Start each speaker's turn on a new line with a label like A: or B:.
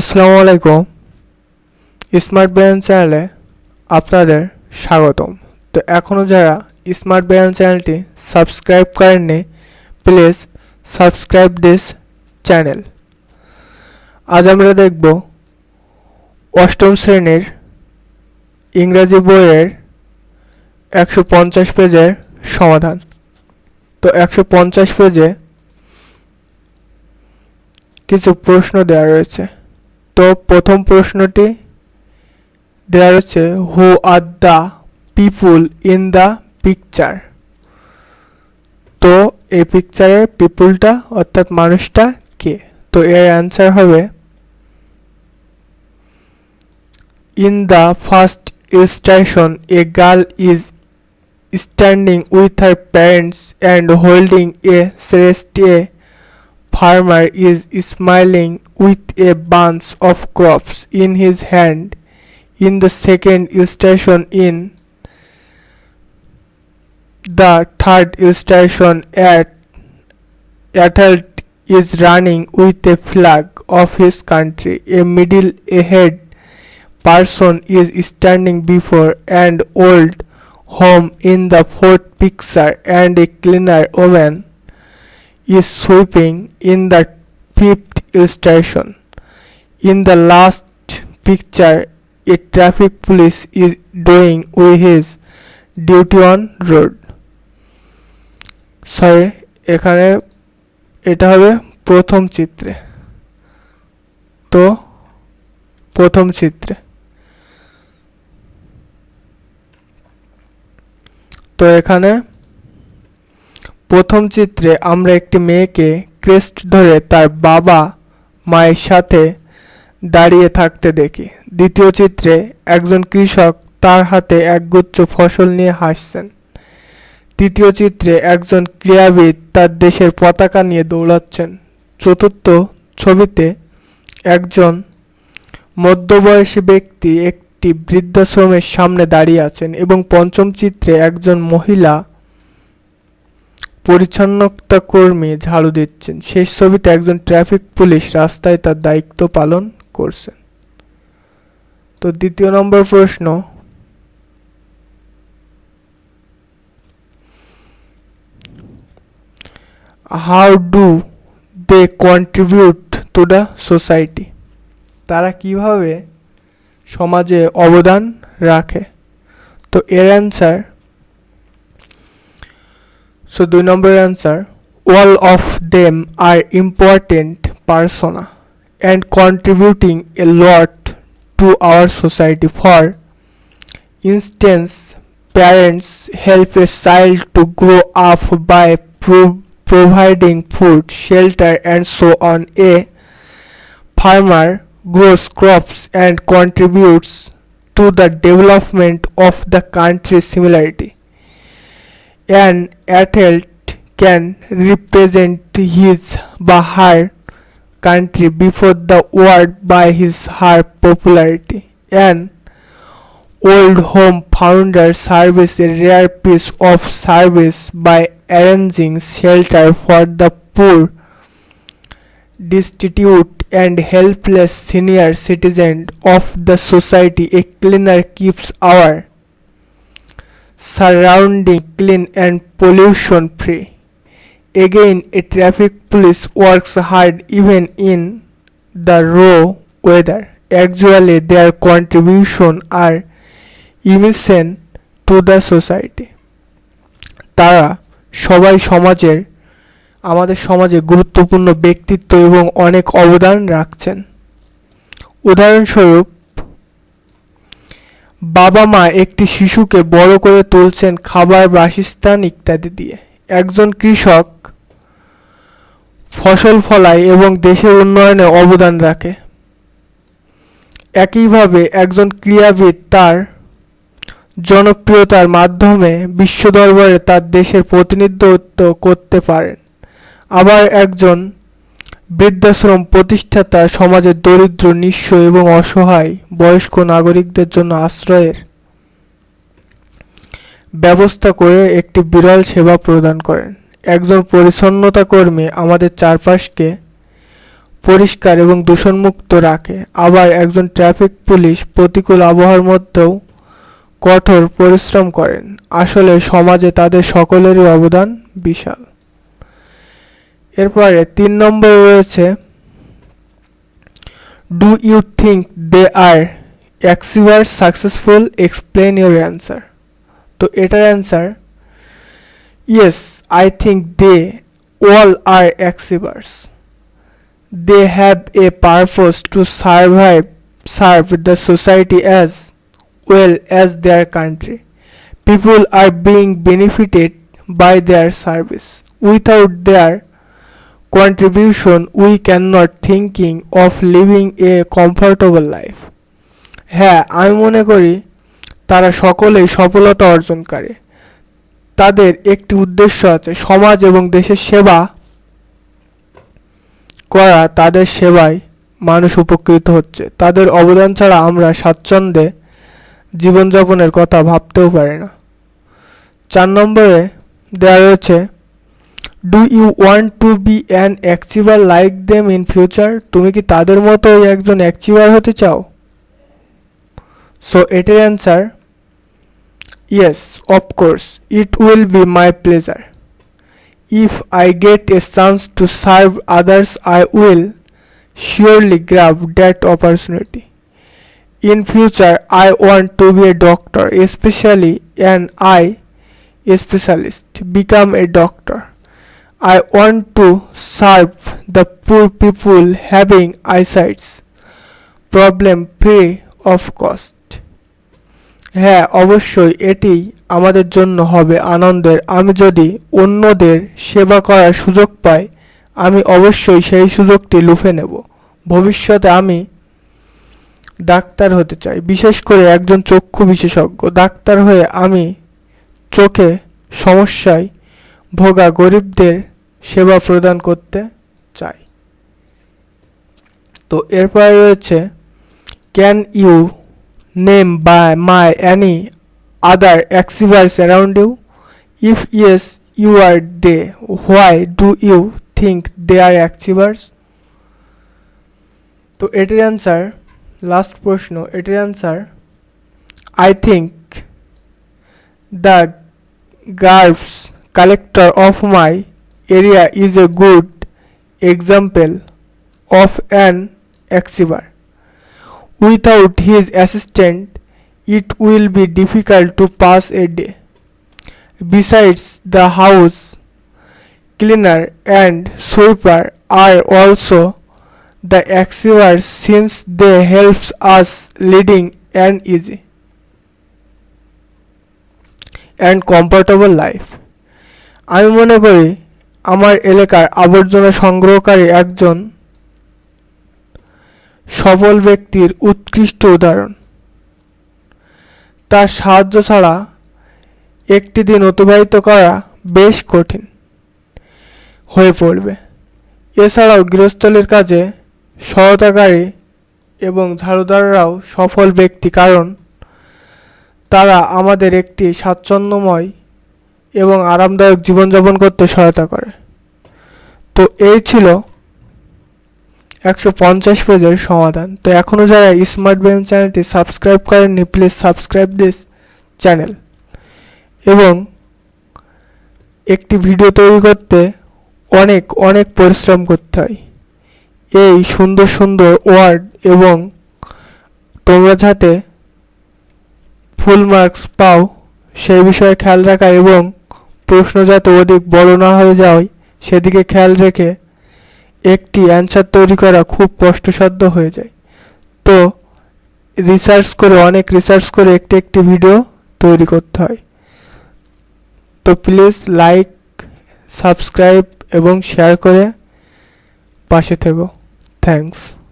A: আসসালামু আলাইকুম স্মার্ট ব্যায়াম চ্যানেলে আপনাদের স্বাগতম তো এখনও যারা স্মার্ট ব্যায়াম চ্যানেলটি সাবস্ক্রাইব করেননি প্লিজ সাবস্ক্রাইব দিস চ্যানেল আজ আমরা দেখব অষ্টম শ্রেণীর ইংরাজি বইয়ের একশো পঞ্চাশ পেজের সমাধান তো একশো পঞ্চাশ পেজে কিছু প্রশ্ন দেওয়া রয়েছে তো প্রথম প্রশ্নটি দেওয়া রয়েছে who are the people in the picture তো এই পিকচারের পিপুলটা অর্থাৎ মানুষটা কে তো এর অ্যান্সার হবে in the first station a girl is standing with with parents and holding a a a farmer is smiling with a bunch of crops in his hand in the second station in the third station at adult is running with a flag of his country a middle ahead person is standing before an old home in the fourth picture and a cleaner woman is sweeping in the fifth illustration. In the last picture, a traffic police is doing with his duty on road. Sorry, এখানে এটা হবে প্রথম চিত্রে তো প্রথম চিত্রে তো এখানে প্রথম চিত্রে আমরা একটি মেয়েকে ক্রেস্ট ধরে তার বাবা মায়ের সাথে দাঁড়িয়ে থাকতে দেখি দ্বিতীয় চিত্রে একজন কৃষক তার হাতে একগুচ্ছ ফসল নিয়ে হাসছেন তৃতীয় চিত্রে একজন ক্রীড়াবিদ তার দেশের পতাকা নিয়ে দৌড়াচ্ছেন চতুর্থ ছবিতে একজন মধ্যবয়সী ব্যক্তি একটি বৃদ্ধাশ্রমের সামনে দাঁড়িয়ে আছেন এবং পঞ্চম চিত্রে একজন মহিলা পরিচ্ছন্নতা কর্মী ঝাড়ু দিচ্ছেন শেষ ছবিতে একজন ট্রাফিক পুলিশ রাস্তায় তার দায়িত্ব পালন করছেন তো দ্বিতীয় নম্বর প্রশ্ন how do they contribute to the society তারা কিভাবে সমাজে অবদান রাখে তো এর answer So 2 number answer, all of them are important persona and contributing a lot to our society. For instance, parents help a child to grow up by providing food, shelter and so on. A farmer grows crops and contributes to the development of the country. Similarity, An athlete can represent his or her country before the world by his her popularity. An old home founder serves a rare piece of service by arranging shelter for the poor, destitute, and helpless senior citizen of the society. A cleaner keeps our surrounding clean and pollution free. Again, a traffic police works hard even in the raw weather. Actually, their contribution are immense to the society তারা সবাই সমাজের আমাদের সমাজে গুরুত্বপূর্ণ ব্যক্তিত্ব এবং অনেক অবদান রাখছেন উদাহরণস্বরূপ বাবা মা একটি শিশুকে বড় করে তুলছেন খাবার বাসস্থান ইত্যাদি দিয়ে একজন কৃষক ফসল ফলায় এবং দেশের উন্নয়নে অবদান রাখে একইভাবে একজন ক্রীড়াবিদ তার জনপ্রিয়তার মাধ্যমে বিশ্ব দরবারে তার দেশের প্রতিনিধিত্ব করতে পারেন আবার একজন বৃদ্ধাশ্রম প্রতিষ্ঠাতা সমাজের দরিদ্র নিঃস্ব এবং অসহায় বয়স্ক নাগরিকদের জন্য আশ্রয়ের ব্যবস্থা করে একটি বিরল সেবা প্রদান করেন একজন পরিচ্ছন্নতা কর্মী আমাদের চারপাশকে পরিষ্কার এবং দূষণমুক্ত রাখে আবার একজন ট্রাফিক পুলিশ প্রতিকূল আবহাওয়ার মধ্যেও কঠোর পরিশ্রম করেন আসলে সমাজে তাদের সকলেরই অবদান বিশাল এরপরে তিন নম্বর রয়েছে do you think they are achiever successful explain your answer তো এটার answer yes I think they all are achievers they have a purpose to survive serve the society as well as their country people are being benefited by their service without their contribution we can not thinking of living a comfortable life হ্যাঁ আমি মনে করি তারা সকলেই সফলতা অর্জন করে তাদের একটি উদ্দেশ্য আছে সমাজ এবং দেশের সেবা করা তাদের সেবায় মানুষ উপকৃত হচ্ছে তাদের অবদান ছাড়া আমরা স্বাচ্ছন্দ্যে জীবনযাপনের কথা ভাবতেও পারি না চার নম্বরে দেওয়া রয়েছে Do you want to be an achiever like them in future তুমি কি তাদের মতোই একজন অ্যাচিভার হতে চাও সো এটার answer yes of course it will be my pleasure If I get a chance to serve others, I will surely grab that opportunity. In future, I want to be a doctor, especially an eye specialist. Become a doctor. I want to serve the poor people having eyesight. Problem free of cost. হ্যাঁ অবশ্যই এটি আমাদের জন্য হবে আনন্দের আমি যদি অন্যদের সেবা করার সুযোগ পাই আমি অবশ্যই সেই সুযোগটি লুফে নেব ভবিষ্যতে আমি ডাক্তার হতে চাই বিশেষ করে একজন চক্ষু বিশেষজ্ঞ ডাক্তার হয়ে আমি চোখে সমস্যায় ভোগা গরিবদের সেবা প্রদান করতে চাই তো এরপরে রয়েছে can you name by my any other achievers around you if yes you are they why do you think they are achievers তো এটির অ্যান্সার লাস্ট প্রশ্ন এটির answer I think the garbage collector of my area is a good example of an achiever. Without his assistant it will be difficult to pass a day. Besides, the house cleaner and sweeper are also the achievers since they help us leading an easy and comfortable life. আমি মনে করি আমার এলাকার আবর্জনা সংগ্রহকারী একজন সফল ব্যক্তির উৎকৃষ্ট উদাহরণ তার সাহায্য ছাড়া একটি দিন অতিবাহিত করা বেশ কঠিন হয়ে পড়বে এছাড়াও গৃহস্থলীর কাজে সহায়তাকারী এবং ঝাড়ুদাররাও সফল ব্যক্তি কারণ তারা আমাদের একটি স্বাচ্ছন্দ্যময় এবং আরামদায়ক জীবনযাপন করতে সহায়তা করে তো এই ছিল একশো পঞ্চাশ পেজের সমাধান তো এখনও যারা স্মার্ট ব্রেন চ্যানেলটি সাবস্ক্রাইব করেননি প্লিজ সাবস্ক্রাইব দিস চ্যানেল এবং একটি ভিডিও তৈরি করতে অনেক অনেক পরিশ্রম করতে হয় এই সুন্দর সুন্দর ওয়ার্ড এবং তোমরা যাতে ফুল মার্কস পাও সেই বিষয়ে খেয়াল রাখা এবং প্রশ্ন যাতে অধিক বড় না হয়ে যাওয়ায় সেদিকে খেয়াল রেখে একটি অ্যান্সার তৈরি করা খুব কষ্টসাধ্য হয়ে যায় তো রিসার্চ করে অনেক রিসার্চ করে একটি একটি ভিডিও তৈরি করতে হয় তো প্লিজ লাইক সাবস্ক্রাইব এবং শেয়ার করে পাশে থেকো থ্যাংকস